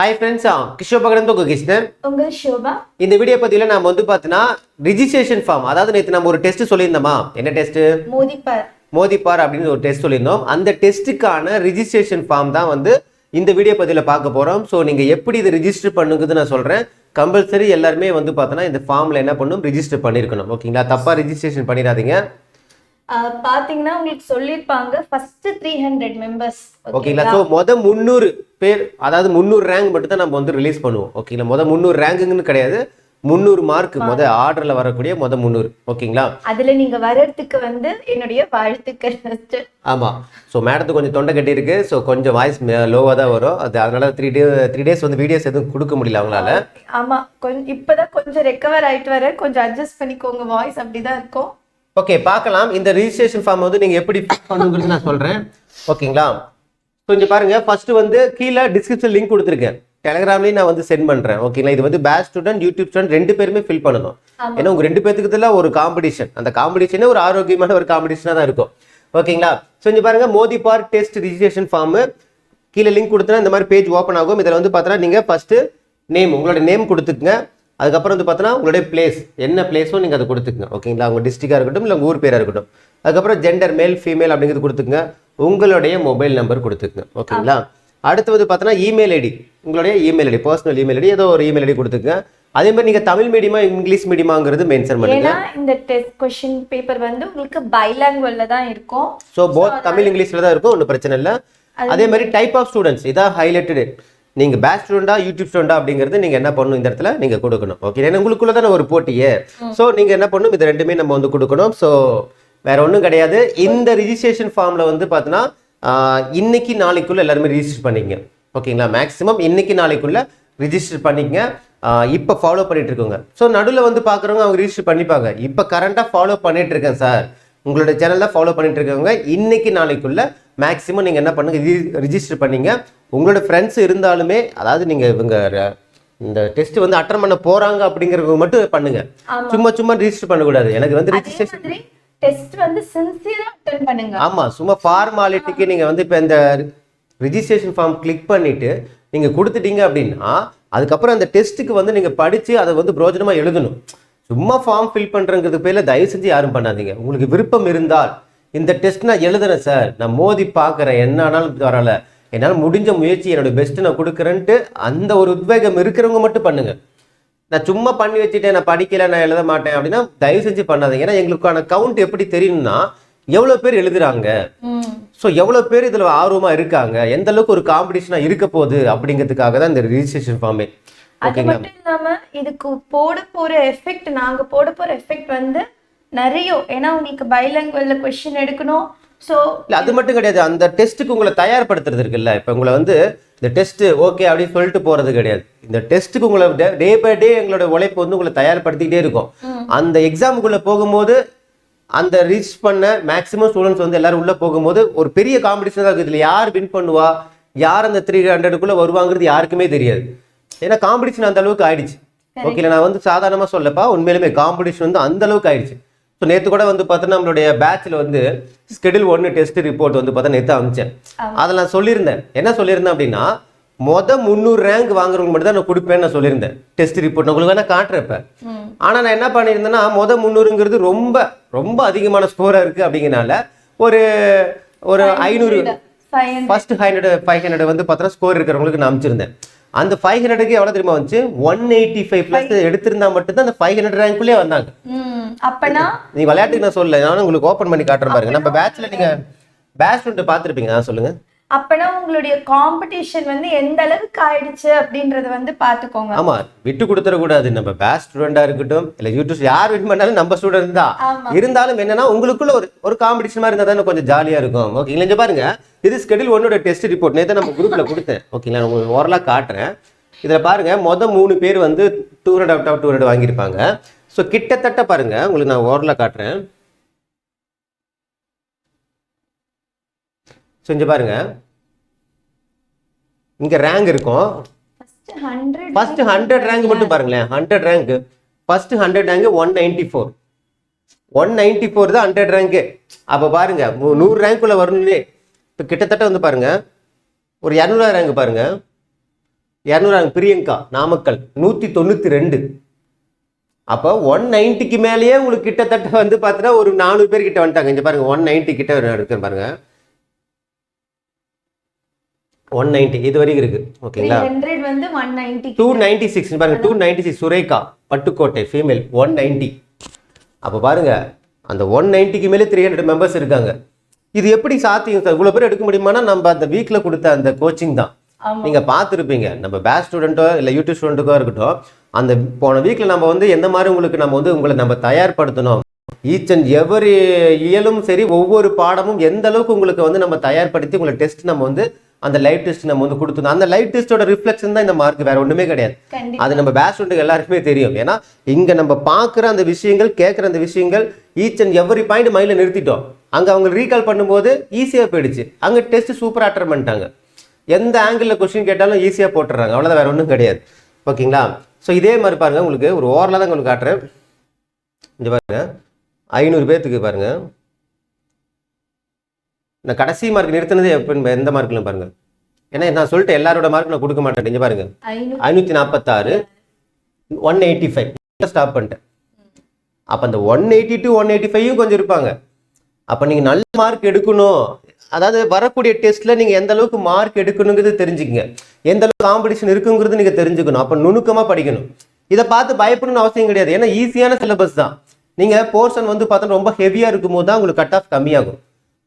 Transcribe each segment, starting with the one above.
Hi friends Kishore பகடன் உங்க கிருஷ்ணன் உங்க ஷோபா? இந்த வீடியோ பதிவில் நம்ம வந்து பார்த்தீங்கன்னா ரிஜிஸ்ட்ரேஷன் ஃபார்ம் அதாவது நேற்று நம்ம ஒரு டெஸ்ட் சொல்லியிருந்தோமா? என்ன டெஸ்ட் மோதிப்பார். மோதிப்பார் அப்படின்னு ஒரு டெஸ்ட் சொல்லியிருந்தோம். அந்த டெஸ்ட்டுக்கான ரிஜிஸ்ட்ரேஷன் ஃபார்ம் தான் வந்து இந்த வீடியோ பதிவில் பார்க்க போகிறோம் ஸோ நீங்கள் எப்படி இதை ரிஜிஸ்டர் பண்ணுங்கிறது நான் சொல்கிறேன் கம்பல்சரி எல்லாருமே வந்து பார்த்தோன்னா இந்த ஃபார்மில் என்ன பண்ணணும் ரிஜிஸ்டர் பண்ணியிருக்கணும் ஓகேங்களா? தப்பாக ரிஜிஸ்ட்ரேஷன் பண்ணிடாதீங்க. பாத்தீங்கன்னா உங்களுக்கு சொல்லிருப்பாங்க ஃபர்ஸ்ட் த்ரீ ஹண்ட்ரட் மெம்பர்ஸ் ஓகேங்களா ஸோ மொத முந்நூறு பேர் அதாவது முந்நூறு ரேங்க் மட்டும் தான் நம்ம வந்து ரிலீஸ் பண்ணுவோம். ஓகேங்களா மொத முந்நூறு ரேங்குங்கன்னு கிடையாது. முந்நூறு மார்க் மொத ஆர்டரில் வரக்கூடிய மொத முந்நூறு. ஓகேங்களா அதுல நீங்க வர்றதுக்கு வந்து என்னுடைய வாழ்த்துக்கள். ஆமாம் ஸோ மேடத்துக்கு கொஞ்சம் தொண்டை கட்டி இருக்கு. ஸோ கொஞ்சம் வாய்ஸ் லோவாக தான் வரும். அது அதனால த்ரீ டே த்ரீ டேஸ் வந்து வீடியோஸ் எதுவும் கொடுக்க முடியல அவங்களால. ஆமா. கொஞ்சம் இப்பதான் கொஞ்சம் ரெக்கவர் ஆயிட்டு வர. கொஞ்சம் அட்ஜஸ்ட் பண்ணிக்கோங்க. வாய்ஸ் அப்படிதான் இருக்கும். ஓகே பார்க்கலாம். இந்த ரிஜிஸ்ட்ரேஷன் ஃபார்ம் வந்து நீங்கள் எப்படி பண்ணுங்கிறது நான் சொல்கிறேன் ஓகேங்களா கொஞ்சம் பாருங்க. ஃபர்ஸ்ட் வந்து கீழே டிஸ்கிரிப்ஷன் லிங்க் கொடுத்துருக்கேன். டெலிகிராம்லேயும் நான் வந்து சென்ட் பண்ணுறேன் ஓகேங்களா இது வந்து பேட்ச் ஸ்டூடெண்ட் யூடியூப் ஸ்டூடெண்ட் ரெண்டு பேருமே ஃபில் பண்ணணும். ஏன்னா உங்க ரெண்டு பேத்துக்கு இதில் ஒரு காம்படிஷன் அந்த காம்படிஷனே ஒரு ஆரோக்கியமான ஒரு காம்படிஷனாக தான் இருக்கும். ஓகேங்களா ஸோ இங்க பாருங்க. Moti park test registration form கீழே லிங்க் கொடுத்தனா இந்த மாதிரி பேஜ் ஓப்பன் ஆகும். இதில் வந்து பார்த்தோன்னா நீங்கள் ஃபஸ்ட்டு நேம் உங்களோட நேம் கொடுத்துக்குங்க. அதுக்கப்புறம் வந்து பார்த்தோன்னா உங்களுடைய பிளேஸ் என்ன பிளேஸோ நீங்கள் அதை கொடுத்துக்குங்க. ஓகேங்களா உங்கள் டிஸ்ட்ரிக்டாக இருக்கட்டும் இல்லை உங்கள் ஊர் பேராக இருக்கட்டும். அதுக்கப்புறம் ஜெண்டர் மேல் ஃபீமேல் அப்படிங்கிறது கொடுத்துக்குங்க. உங்களுடைய மொபைல் நம்பர் கொடுத்துக்குங்க. ஓகேங்களா அடுத்து வந்து பார்த்தோன்னா இமெயில் ஐடி உங்களுடைய email ID personal email ID ஏதோ ஒரு இமெயில் ஐடி கொடுத்துக்குங்க. அதே மாதிரி நீங்கள் தமிழ் மீடியமா இங்கிலீஷ் மீடியமாங்கிறது மென்ஷன் பண்ணுங்க. இந்த டெஸ்ட் கொஸ்டின் பேப்பர் வந்து உங்களுக்கு பைலாங்குவல்ல தான் இருக்கும். ஸோ போத் தமிழ் இங்கிலீஷில் தான் இருக்கும் ஒன்றும் பிரச்சனை இல்லை. அதே மாதிரி டைப் ஆஃப் ஸ்டூடெண்ட்ஸ் இதான் ஹைலைட்டடு நீங்கள் பேட்ச் ஸ்டூடெண்டா யூடியூப் ஸ்டூடெண்டா அப்படிங்கிறது நீங்கள் என்ன பண்ணணும் இந்த இடத்துல? நீங்கள் கொடுக்கணும். ஓகே ஏன்னா உங்களுக்குள்ள தானே ஒரு போட்டியே ஸோ நீங்கள் என்ன பண்ணணும்? இது ரெண்டுமே நம்ம வந்து கொடுக்கணும். ஸோ வேற ஒன்றும் கிடையாது. இந்த ரிஜிஸ்ட்ரேஷன் ஃபார்மில் வந்து பார்த்தீங்கன்னா இன்னைக்கு நாளைக்குள்ள எல்லாருமே ரிஜிஸ்டர் பண்ணிக்கங்க. ஓகேங்களா மேக்ஸிமம் இன்னைக்கு நாளைக்குள்ள ரிஜிஸ்டர் பண்ணிக்கங்க. இப்போ ஃபாலோ பண்ணிட்டு இருக்கோங்க. ஸோ நடுவில் வந்து பார்க்குறவங்க அவங்க ரிஜிஸ்டர் பண்ணிப்பாங்க. இப்போ கரண்ட்டாக ஃபாலோ பண்ணிட்டு இருக்கேன் சார் உங்களோட சேனலில் ஃபாலோ பண்ணிட்டு இருக்கவங்க இன்னைக்கு நாளைக்குள்ள மேக்ஸிமம் நீங்கள் என்ன பண்ணுங்க ரிஜிஸ்டர் பண்ணீங்க. உங்களோட ஃப்ரெண்ட்ஸ் இருந்தாலுமே அதாவது நீங்கள் இவங்க ர- இந்த டெஸ்ட் வந்து அட்டன் பண்ண போறாங்க அப்படிங்கிறவங்க மட்டும் பண்ணுங்க. ஆமா. சும்மா சும்மா ரிஜிஸ்டர் பண்ணக்கூடாது. எனக்கு வந்து ரிஜிஸ்ட்ரேஷன் டெஸ்ட் வந்து சின்சியரா அட்டன் பண்ணுங்க. ஆமா சும்மா ஃபார்மாலிட்டிக்கு நீங்க வந்து இப்போ இந்த ரிஜிஸ்ட்ரேஷன் ஃபார்ம் கிளிக் பண்ணிட்டு நீங்க கொடுத்துட்டீங்க அப்படின்னா அதுக்கப்புறம் அந்த டெஸ்ட்டுக்கு வந்து நீங்க படிச்சு அதை வந்து பிரோஜனமா எழுதணும். சும்மா ஃபார்ம் ஃபில் பண்றங்கிறது பேர்ல தயவு செஞ்சு யாரும் பண்ணாதீங்க. உங்களுக்கு விருப்பம் இருந்தால். இந்த டெஸ்ட் நான் எழுதுறேன் சார் நான் மோதி பார்க்குறேன். என்ன ஆனாலும் வரல என்னால் முடிஞ்ச முயற்சி என்னோட பெஸ்ட்டு நான் கொடுக்குறேன்ட்டு அந்த ஒரு உத்வேகம் இருக்கிறவங்க மட்டும் பண்ணுங்க. நான் சும்மா பண்ணி வச்சுட்டேன் நான் படிக்கல நான் எழுத மாட்டேன் அப்படின்னா தயவு செஞ்சு பண்ணாதீங்க. ஏன்னா எங்களுக்கான கவுண்ட் எப்படி தெரியும்னா எவ்வளோ பேர் எழுதுறாங்க. ஸோ எவ்வளோ பேர் இதில் ஆர்வமாக இருக்காங்க? எந்த அளவுக்கு ஒரு காம்படிஷனாக இருக்க போகுது அப்படிங்கிறதுக்காக தான் இந்த ரிஜிஸ்ட்ரேஷன் ஃபார்மே அது ஓகேங்களா? மட்டும் இதுக்கு போட போற எஃபெக்ட் நாங்க போட போற எஃபெக்ட் வந்து நிறைய. ஏன்னா உங்களுக்கு பைலாங்குவல்ல கொஸ்டின் எடுக்கணும். இல்லை அது மட்டும் கிடையாது. அந்த டெஸ்ட்டுக்கு உங்களை தயார்படுத்துறது இருக்குல்ல. இப்போ உங்களை வந்து இந்த டெஸ்ட் ஓகே அப்படின்னு சொல்லிட்டு போறது கிடையாது. இந்த டெஸ்ட்டுக்கு உங்களை டே பை டே எங்களோட உழைப்பு வந்து உங்களை தயார்படுத்திக்கிட்டே இருக்கும். அந்த எக்ஸாமுக்குள்ள போகும்போது அந்த ரீச் பண்ண மேக்ஸிமம் ஸ்டூடெண்ட்ஸ் வந்து எல்லாரும் உள்ள போகும்போது ஒரு பெரிய காம்படிஷன் தான் இருக்குது. இதில் யார் வின் பண்ணுவா? யார் அந்த த்ரீ ஹண்ட்ரடுக்குள்ள வருவாங்கிறது யாருக்குமே தெரியாது. ஏன்னா காம்படிஷன் அந்த அளவுக்கு ஆயிடுச்சு. ஓகேல நான் வந்து சாதாரணமா சொல்லப்பா உண்மையிலுமே காம்படிஷன் வந்து அந்த அளவுக்கு ஆயிடுச்சு. ஸோ நேற்று கூட வந்து பார்த்தோன்னா நம்மளுடைய பேட்ச்ல வந்து ஸ்கெடியூல் ஒன்று டெஸ்ட் ரிப்போர்ட் வந்து பார்த்தா நேற்று அமிச்சேன் அதில் நான் சொல்லியிருந்தேன். என்ன சொல்லியிருந்தேன் அப்படின்னா மொத முந்நூறு ரேங்க் வாங்குறவங்க மட்டும் தான் நான் கொடுப்பேன்னு நான் சொல்லியிருந்தேன். டெஸ்ட் ரிப்போர்ட் நான் உங்களுக்கு வேணா காட்டுறப்ப ஆனால் நான் என்ன பண்ணியிருந்தேன்னா மொத முந்நூறுங்கிறது ரொம்ப ரொம்ப அதிகமான ஸ்கோராக இருக்குது அப்படிங்கனால ஒரு ஒரு ஐநூறு ஃபர்ஸ்ட் ஹண்ட்ரட் ஃபைவ் ஹண்ட்ரட் வந்து பார்த்தோன்னா ஸ்கோர் இருக்கிறவங்களுக்கு நான் அனுப்பிச்சிருந்தேன். அந்த ஃபைவ் ஹண்ட்ரடுக்கு எவ்வளோ தெரியுமா வந்துச்சு? ஒன் எயிட்டி ஃபைவ் ப்ளஸ் எடுத்திருந்தா மட்டும்தான் அந்த ஃபைவ் ஹண்ட்ரட் ரேங்க்குள்ளே வந்தாங்க. அப்பனா? நீ விளையாட்டுக்கு நான் சொல்லல. நானும் உங்களுக்கு ஓப்பன் பண்ணி காட்டுறேன் பாருங்க. நம்ம பேட்ச்ல நீங்க பேட்ச் ஒன்று பார்த்துருப்பீங்க. நான் சொல்லுங்க. அப்பனா உங்களுடைய காம்படிஷன் வந்து எந்த அளவுக்கு ஆயிடுச்சு அப்படின்றத வந்து பாத்துக்கோங்க. ஆமா விட்டு கொடுத்துடக்கூடாது. நம்ம பேட்ச் ஸ்டூடெண்டா இருக்கட்டும் இல்ல யூடியூப் யார் வின் பண்ணாலும் நம்ம ஸ்டூடெண்ட் தான். இருந்தாலும் என்னன்னா உங்களுக்குள்ள ஒரு ஒரு காம்படிஷன் மாதிரி இருந்தா தானே கொஞ்சம் ஜாலியா இருக்கும். ஓகேங்களா இங்க பாருங்க. இது ஸ்கெடியூல் ஒன்னோட டெஸ்ட் ரிப்போர்ட் நேற்று நம்ம குரூப்ல கொடுத்தேன். ஓகேங்களா உங்களுக்கு ஓரலாக காட்டுறேன். இதுல பாருங்க மொத மூணு பேர் வந்து two hundred out of two hundred வாங்கியிருப்பாங்க. ஸோ கிட்டத்தட்ட பாருங்க உங்களுக்கு நான் ஓரலாக காட்டுறேன். ஸோ இங்க பாருங்க. இங்க ரேங்க் இருக்கும். ஃபர்ஸ்ட் ஹண்ட்ரட் ரேங்க் மட்டும் பாருங்களேன். Hundred rank first hundred rank one ninety four one ninety four தான் ஹண்ட்ரட் ரேங்க்கு அப்போ பாருங்க நூறு ரேங்க்குள்ள வரணும்னே இப்போ கிட்டத்தட்ட வந்து பாருங்க ஒரு இரநூறுவா ரேங்க் பாருங்க. இரநூறாங்க பிரியங்கா நாமக்கல் நூற்றி தொண்ணூற்றி ரெண்டு அப்போ ஒன் நைன்ட்டிக்கு மேலேயே உங்களுக்கு கிட்டத்தட்ட வந்து பார்த்தீங்கன்னா ஒரு நானூறு பேர் கிட்ட வந்துட்டாங்க. இங்க பாருங்க ஒன் நைன்ட்டி கிட்ட இருக்கு பாருங்க. ஒன் நைன்ட்டி இது வரைக்கும் இருக்கு. ஓகேங்களா ஹண்ட்ரட் வந்து one ninety two ninety six பாருங்க two ninety six Surekha Pattukkottai female one ninety அப்போ பாருங்க அந்த ஒன் நைன்ட்டிக்கு மேலே த்ரீ ஹண்ட்ரட் மெம்பர்ஸ் இருக்காங்க. இது எப்படி சாத்தியம் சார்? இவ்வளோ பேர் எடுக்க முடியுமானா நம்ம அந்த வீக்கில் கொடுத்த அந்த கோச்சிங் தான். நீங்கள் பார்த்துருப்பீங்க நம்ம பேட்ச் ஸ்டூடெண்ட்டோ இல்லை யூடியூப் ஸ்டூடெண்ட்டுக்கோ இருக்கட்டும் அந்த போன வீக்கில் நம்ம வந்து எந்த மாதிரி உங்களுக்கு நம்ம வந்து உங்களை நம்ம தயார்படுத்தணும்? ஈச் அண்ட் எவரி இயலும் சரி ஒவ்வொரு பாடமும் எந்த அளவுக்கு உங்களுக்கு வந்து நம்ம தயார்படுத்தி உங்களை டெஸ்ட் நம்ம வந்து அந்த லைவ் டெஸ்ட் நம்ம வந்து கொடுத்துருந்தோம் அந்த லைவ் டெஸ்ட்டோட ரிஃப்ளெக்ஷன் தான் இந்த மார்க் வேற ஒன்றுமே கிடையாது. அது நம்ம ஸ்டூடெண்ட் எல்லாருக்குமே தெரியும். ஏன்னா இங்கே நம்ம பார்க்குற அந்த விஷயங்கள் கேட்குற அந்த விஷயங்கள் ஈச் அண்ட் எவரி பாயிண்ட் மைண்டில் நிறுத்திட்டோம். அங்கே அவங்க ரீகால் பண்ணும்போது ஈஸியாக போயிடுச்சு. அங்கே டெஸ்ட் சூப்பராக அட்டன் பண்ணிட்டாங்க. எந்த ஆங்கிளில் கொஸ்டின் கேட்டாலும் ஈஸியாக போட்டுறாங்க அவ்வளோதான் வேற ஒன்றும் கிடையாது. ஓகேங்களா? ஸோ இதே மாதிரி பாருங்க உங்களுக்கு ஒரு ஓரலாக தான் உங்களுக்கு காட்டுறேன். இங்க பாருங்க. ஐநூறு பேர்த்துக்கு பாருங்க. நான் கடைசி மார்க் நிறுத்தினதே எப்போ எந்த மார்க்ல பாருங்க. ஏன்னா நான் சொல்லிட்டு எல்லாரோட மார்க் நான் கொடுக்க மாட்டேன். இங்க பாருங்க. ஐநூற்றி நாற்பத்தாறு ஒன் எயிட்டி ஃபைவ். ஸ்டாப் பண்ணிட்டேன். அப்போ அந்த one eighty to one eighty ஃபைவும் கொஞ்சம் இருப்பாங்க. அப்போ நீங்கள் நல்ல மார்க் எடுக்கணும். அதாவது வரக்கூடிய டெஸ்ட்டில் நீங்கள் எந்த அளவுக்கு மார்க் எடுக்கணுங்கிறது தெரிஞ்சுக்கங்க. எந்த அளவுக்கு காம்படிஷன் இருக்குங்கிறது நீங்கள் தெரிஞ்சுக்கணும். அப்போ நுணுக்கமாக படிக்கணும். இதை பார்த்து பயப்படணும்னு அவசியம் கிடையாது. ஏன்னா ஈஸியான சிலபஸ் தான். நீங்கள் போர்ஷன் வந்து பார்த்தா ரொம்ப ஹெவியாக இருக்கும்போது தான் உங்களுக்கு கட் ஆஃப் கம்மியாகும்.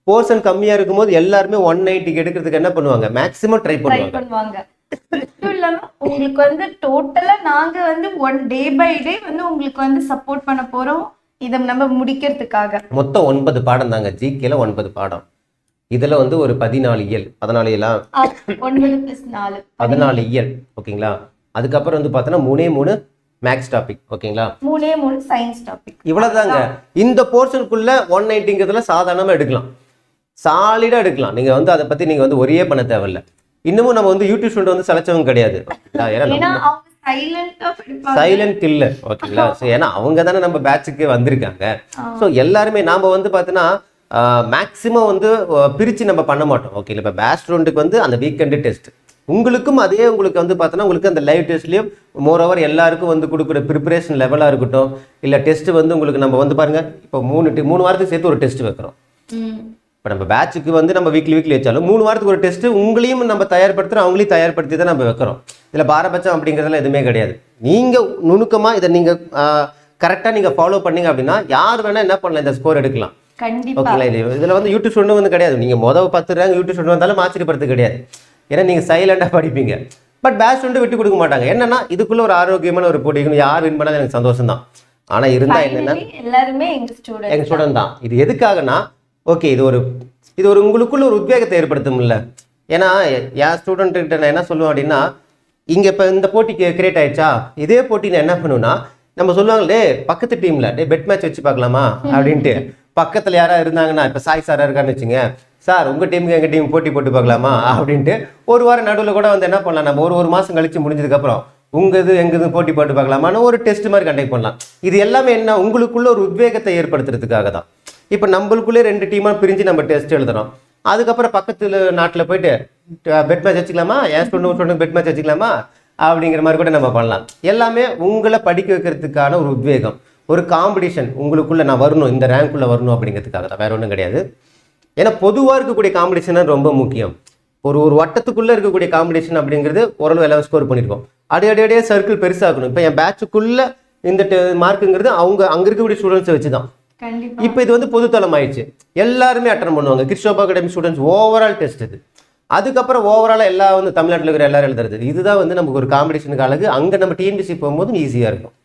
போர்ஷன் கம்மியாக இருக்கும்போது எல்லாருமே ஒன் நைன்ட்டிக்கு எடுக்கிறதுக்கு என்ன பண்ணுவாங்க? மேக்ஸிமம் ட்ரை பண்ணுவாங்க. உங்களுக்கு வந்து டோட்டலா நாங்க வந்து ஒன் டே பை டே வந்து உங்களுக்கு வந்து சப்போர்ட் பண்ண போறோம். இதை நம்ம முடிக்கிறதுக்காக. மொத்தம் ஒன்பது பாடம் தாங்க. ஜிகேல ஒன்பது பாடம். இதுல வந்து ஒரு பதினாலு இயல். பதினாலு இயலா? ஒன்பது பிளஸ் நாலு. பதினாலு இயல். ஓகேங்களா? அதுக்கப்புறம் வந்து பார்த்தோன்னா மூணே மூணு மேக்ஸ் டாபிக் ஓகேங்களா? மூணே மூணு சயின்ஸ் டாபிக் இவ்வளவுதாங்க. இந்த போர்ஷனுக்குள்ள ஒன் நைன்ட்டிங்கிறதுல சாதாரணமா எடுக்கலாம். சாலிடா எடுக்கலாம். நீங்க வந்து அதை பத்தி நீங்க வந்து ஒரே பண்ண தேவையில்ல. இன்னமும் நம்ம வந்து யூடியூப் ஸ்டூடெண்ட் வந்து சலைச்சவங்க கிடையாது. சைலண்டா கில்லர் ஓகேங்களா ஸோ ஏன்னா அவங்க தானே நம்ம பேட்சுக்கு வந்திருக்காங்க. ஸோ எல்லாருமே நாம வந்து பார்த்தீங்கன்னா மேக்ஸிமம் வந்து பிரிச்சு நம்ம பண்ண மாட்டோம். ஓகே இப்போ பேட்ச் ஸ்டூடெண்ட்டுக்கு வந்து அந்த வீக்கெண்டு டெஸ்ட் உங்களுக்கும் அதே உங்களுக்கு வந்து பார்த்தோன்னா உங்களுக்கு அந்த லைவ் டெஸ்ட்லேயும் மோரோவர் எல்லாருக்கும் வந்து கொடுக்குற ப்ரிப்பரேஷன் லெவலாக இருக்கட்டும். இல்லை டெஸ்ட் வந்து உங்களுக்கு நம்ம வந்து பாருங்க இப்போ மூணு மூணு வாரத்துக்கு சேர்த்து ஒரு டெஸ்ட் வைக்கிறோம். இப்போ நம்ம பேட்சுக்கு வந்து நம்ம வீக்லி வீக்லி வச்சாலும் மூணு வாரத்துக்கு ஒரு டெஸ்ட் உங்களையும் நம்ம தயார்படுத்துகிறோம் அவங்களையும் தயார்படுத்தி தான் நம்ம வைக்கிறோம். இதில் பாரபட்சம் அப்படிங்கிறதுலாம் எதுவுமே கிடையாது. நீங்கள் நுணுக்கமாக இதை நீங்கள் கரெக்டாக நீங்கள் ஃபாலோ பண்ணீங்க அப்படின்னா யார் வேணால் என்ன பண்ணலாம் இந்த ஸ்கோர் எடுக்கலாம். ஓகேங்களா இது இதில் வந்து யூடியூப் ஸ்டூடெண்ட் வந்து கிடையாது. நீங்கள் மொதல் பத்து ரேங்க் யூடியூப் ஸ்டூடெண்ட் வந்தாலும் ஆச்சரியப்படுறது கிடையாது. ஏன்னா நீங்கள் சைலண்டாக படிப்பீங்க. பட் பேட்ச் ஸ்டூடெண்ட் விட்டு கொடுக்க மாட்டாங்க. என்னன்னா இதுக்குள்ள ஒரு ஆரோக்கியமான ஒரு போட்டி யார் வின் பண்ணாலும் எனக்கு சந்தோஷம் தான் ஆனால் இருந்தால் என்னன்னா எல்லாருமே எங்க ஸ்டூடெண்ட் எங்க ஸ்டூடெண்ட் தான். இது எதுக்காகனா ஓகே இது ஒரு இது ஒரு உங்களுக்குள்ள ஒரு உத்வேகத்தை ஏற்படுத்தும்ல. ஏன்னா எ- என் ஸ்டூடெண்ட் நான் என்ன சொல்லுவேன் அப்படின்னா இங்கே இப்போ இந்த போட்டிக்கு கிரியேட் ஆயிடுச்சா? இதே போட்டி நான் என்ன பண்ணுவேன்னா நம்ம சொல்லுவாங்க டே பக்கத்து டீமில் டே பெட் மேட்ச் வச்சு பார்க்கலாமா? அப்படின்ட்டு. பக்கத்தில் யாரா இருந்தாங்கன்னா இப்போ சாய் சாரா இருக்கான்னு வச்சுங்க சார் உங்கள் டீமுக்கு எங்கள் டீம் போட்டி போட்டு பார்க்கலாமா? அப்படின்ட்டு ஒரு வாரம் நடுவில் கூட வந்து என்ன பண்ணலாம் நம்ம ஒரு ஒரு மாதம் கழிச்சு முடிஞ்சதுக்கப்புறம் உங்கள் உங்க இது எங்க இது போட்டி போட்டு பார்க்கலாமான்னு ஒரு டெஸ்ட் மாதிரி கண்டக்ட் பண்ணலாம். இது எல்லாமே என்ன உங்களுக்குள்ள ஒரு உத்வேகத்தை ஏற்படுத்துறதுக்காக தான். இப்போ நம்மளுக்குள்ளே ரெண்டு டீமாக பிரிஞ்சு நம்ம டெஸ்ட் எழுதுறோம் அதுக்கப்புறம் பக்கத்தில் நாட்டில் போயிட்டு பெட் மேட்ச் வச்சுக்கலாமா? என் ஸ்டூடெண்ட் ஸ்டூடெண்ட் பெட் மேட்ச் வச்சுக்கலாமா? அப்படிங்கிற மாதிரி கூட நம்ம பண்ணலாம். எல்லாமே உங்களை படிக்க வைக்கிறதுக்கான ஒரு உத்வேகம் ஒரு காம்படிஷன் உங்களுக்குள்ளே நான் வரணும் இந்த ரேங்க்குள்ளே வரணும் அப்படிங்கிறதுக்காக தான். வேற ஒன்றும் கிடையாது. ஏன்னா பொதுவாக இருக்கக்கூடிய காம்படிஷன் ரொம்ப முக்கியம். ஒரு ஒரு வட்டத்துக்குள்ளே இருக்கக்கூடிய காம்படிஷன் அப்படிங்கிறது ஓரளவு எல்லாம் ஸ்கோர் பண்ணியிருக்கோம் அடி அடி அடியே சர்க்கிள் பெருசாகணும் இப்போ என் பேட்சுக்குள்ளே இந்த மார்க்குங்கிறது அவங்க அங்கே இருக்கக்கூடிய ஸ்டூடெண்ட்ஸை வச்சு தான் இப்போ இது வந்து பொதுத்தளம் ஆயிடுச்சு எல்லாருமே அட்டன் பண்ணுவாங்க. Christopher academy students overall test இது. அதுக்கப்புறம் ஓவராலாக எல்லா வந்து தமிழ்நாட்டில் இருக்கிற எல்லாரும் எழுதுறது. இதுதான் வந்து நமக்கு ஒரு காம்படிஷனுக்கு அழகு. அங்கே நம்ம டிஎன்பிசி போகும்போது ஈஸியாக இருக்கும்.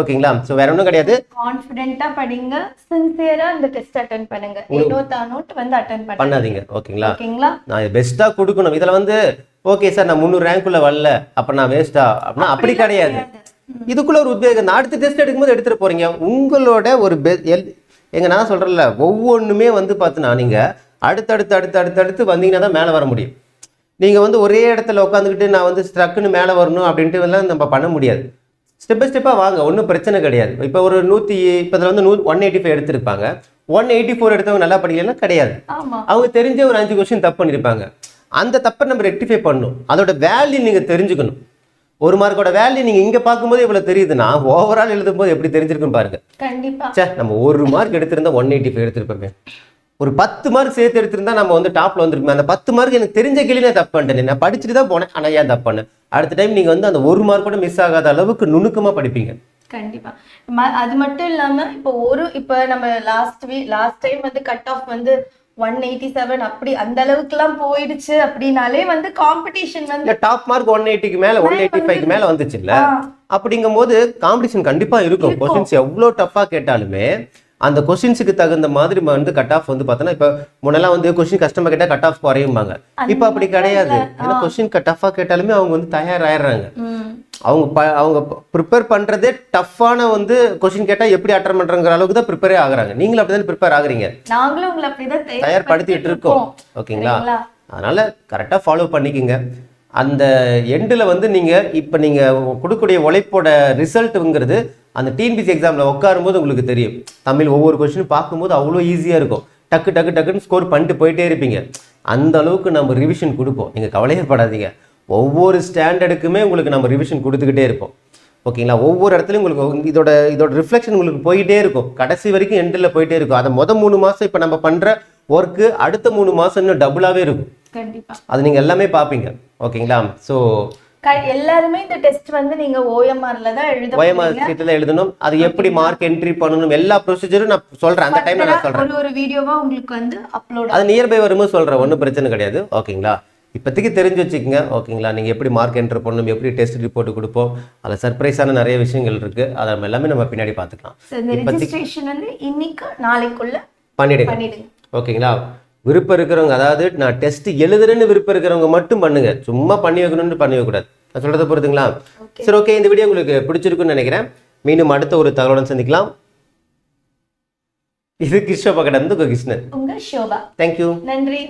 ஓகேங்களா? ஸோ வேற ஒன்றும் கிடையாது. கான்ஃபிடென்ட்டா படிங்க. சின்சியரா இந்த டெஸ்ட் அட்டன் பண்ணுங்க. ஏனோ தானோட்டு வந்து அட்டன் பண்ணாதீங்க. ஓகேங்களா? ஓகேங்களா? நான் பெஸ்ட்டாக கொடுக்கணும். இதில் வந்து ஓகே சார் நான் முந்நூறு ரேங்க்குள்ள வரல. அப்போ நான் வேஸ்ட்டா அப்படின்னா அப்படி கிடையாது. இதுக்குள்ள ஒரு உத்வேகம். அடுத்த டெஸ்ட் எடுக்கும்போது எடுத்துட்டு போறீங்க. உங்களோட ஒரு எங்க நான் சொல்றேன்ல ஒவ்வொன்றுமே வந்து பார்த்தீங்கன்னா நீங்க அடுத்தடுத்து அடுத்து அடுத்து அடுத்து வந்தீங்கன்னா தான் மேலே வர முடியும். நீங்க வந்து ஒரே இடத்துல உட்காந்துக்கிட்டு நான் வந்து ஸ்ட்ரக்குன்னு மேலே வரணும் அப்படின்ட்டு எல்லாம் நம்ம பண்ண முடியாது. ஸ்டெப் பை ஸ்டெப்பாக வாங்க ஒன்றும் பிரச்சனை கிடையாது. இப்போ ஒரு நூற்றி இப்போ இதில் வந்து நூ ஒன் எயிட்டி ஃபைவ் எடுத்திருப்பாங்க. ஒன் எயிட்டி ஃபோர் எடுத்தவங்க நல்லா படிக்கலன்னா கிடையாது. அவங்க தெரிஞ்ச ஒரு அஞ்சு கொஸ்டின் தப்பு பண்ணியிருப்பாங்க அந்த தப்பை நம்ம ரெக்டிஃபை பண்ணணும். அதோட வேல்யூ நீங்கள் தெரிஞ்சுக்கணும். ஒரு மார்க்கோட வேல்யூ நீங்க இங்க பார்க்கும்போது இவ்வளவு தெரியுதுன்னா ஓவரால் எழுதும்போது எப்படி தெரிஞ்சிருக்குன்னு பாருங்க. கண்டிப்பா. ச்சே நம்ம ஒரு மார்க் எடுத்திருந்தா ஒன் எயிட்டி ஃபைவ் எடுத்திருப்போமே ஒரு பத்து மார்க் சேர்த்து எடுத்திருந்தா நம்ம வந்து டாப்ல வந்திருப்போம் அந்த பத்து மார்க் எனக்கு தெரிஞ்ச கேள்வி தப்பு பண்ணிட்டேன் நான் படிச்சுட்டு தான் போனேன் ஆனா ஏன் தப்பு பண்ணேன்? அடுத்த டைம் நீங்க வந்து அந்த ஒரு மார்க் கூட மிஸ் ஆகாத அளவுக்கு நுணுக்கமா படிப்பீங்க. கண்டிப்பா. அது மட்டும் இல்லாம இப்போ ஒரு இப்போ நம்ம லாஸ்ட் வீக் லாஸ்ட் டைம் வந்து கட் ஆஃப் வந்து ஒன் எயிட்டி செவன் அப்படி அந்த அளவுக்குலாம் போயிடுச்சு அப்படின்னாலே வந்து காம்படிஷன் வந்து டாப் மார்க் ஒன் எயிட்டிக்கு மேல ஒன் எயிட்டி ஃபைவ்க்கு மேல வந்துச்சு இல்ல ஆ, அப்படிங்கும்போது காம்படிஷன் கண்டிப்பா இருக்கும். கொஸ்டின்ஸ் எவ்வளோ டஃப்பா கேட்டாலுமே அந்த கொஸ்டின்ஸுக்கு தகுந்த மாதிரி வந்து கட் ஆஃப் வந்து பார்த்தோன்னா இப்போ முன்னெல்லாம் வந்து கொஸ்டின் கஷ்டமா கேட்டா கட் ஆஃப் குறையும்பாங்க. இப்போ அப்படி கிடையாது. ஏன்னா கொஸ்டின் டஃப்பா கேட்டாலுமே அவங்க வந்து தயாராயிடுறாங்க. ம், அவங்க ப அவங்க ப்ரிப்பேர் பண்றதே டஃப்பான வந்து கொஸ்டின் கேட்டா எப்படி அட்டன் பண்றங்கிற அளவுக்கு தான் ப்ரிப்பேரே ஆகுறாங்க. நீங்களும் அப்படிதான் ப்ரிப்பேர் ஆகுறீங்க? நாங்களும் உங்களை அப்படிதான் தயார்படுத்திட்டு இருக்கோம். ஓகேங்களா? அதனால கரெக்டாக ஃபாலோ பண்ணிக்கோங்க. அந்த எண்டில் வந்து நீங்கள் இப்போ நீங்கள் கொடுக்கக்கூடிய உழைப்போட ரிசல்ட்டுங்கிறது அந்த டிஎன்பிசி எக்ஸாமில் உட்காரும்போது உங்களுக்கு தெரியும். தமிழ் ஒவ்வொரு கொஸ்டினும் பார்க்கும்போது அவ்வளோ ஈஸியாக இருக்கும். டக்கு டக்கு டக்குன்னு ஸ்கோர் பண்ணிட்டு போயிட்டே இருப்பீங்க. அந்த அளவுக்கு நம்ம ரிவிஷன் கொடுப்போம். நீங்கள் கவலையே படாதீங்க. ஒவ்வொரு ஸ்டாண்டர்டுக்குமே உங்களுக்கு நம்ம ரிவிஷன் கொடுத்துக்கிட்டே இருப்போம். ஓகேங்களா? ஒவ்வொரு இடத்துலையும் உங்களுக்கு இதோட இதோட ரிஃப்ளெக்ஷன் உங்களுக்கு போயிட்டே இருக்கும். கடைசி வரைக்கும் எண்டில் போயிட்டே இருக்கும். அதை மொதல் மூணு மாதம் இப்போ நம்ம பண்ணுற ஒர்க்கு அடுத்த மூணு மாதம் இன்னும் டபுளாகவே இருக்கும். கண்டிப்பா. அது நீங்கள் எல்லாமே பார்ப்பீங்க. ஓகேங்களா? ஸோ எல்லாருமே இந்த டெஸ்ட் வந்து நீங்க ஓஎம்ஆர்ல தான் எழுத ஒயமார் சீட்டில் எழுதணும். அது எப்படி மார்க் என்ட்ரி பண்ணணும் எல்லா ப்ரொசீஜரும் நான் சொல்கிறேன் அந்த டைமில் நான் சொல்கிறேன் ஒரு வீடியோவா உங்களுக்கு வந்து அப்லோட் அது நியர்பை வரும்போது சொல்கிறேன் ஒன்றும் பிரச்சனை கிடையாது. ஓகேங்களா இப்போதைக்கு தெரிஞ்சு வச்சுக்கோங்க. ஓகேங்களா நீங்கள் எப்படி மார்க் என்ட்ரு பண்ணணும் எப்படி டெஸ்ட் ரிப்போர்ட் கொடுப்போம் அதில் சர்ப்ரைஸான நிறைய விஷயங்கள் இருக்குது அதை நம்ம எல்லாமே நம்ம பின்னாடி பார்த்துக்கலாம். இந்த ரெஜிஸ்ட்ரேஷன் வந்து இன்னைக்கு நாளைக்குள்ள பண்ணிடுங்க. பண்ணிடுங்க. ஓகேங்களா விருப்பம் இருக்கிறவங்க அதாவது நான் டெஸ்ட் எழுதுறேன்னு விருப்பம் இருக்கிறவங்க மட்டும் பண்ணுங்க. சும்மா பண்ணி வைக்கணும்னு பண்ணி வைக்கக்கூடாது. நான் சொல்றத பொறுத்துங்களா சரி ஓகே இந்த வீடியோ உங்களுக்கு பிடிச்சிருக்குன்னு நினைக்கிறேன். மீண்டும் அடுத்த ஒரு தகவலுடன் சந்திக்கலாம். இது கிருஷ்ண பக்கடம் கிருஷ்ணன். உங்க ஷோபா. தேங்க்யூ நன்றி.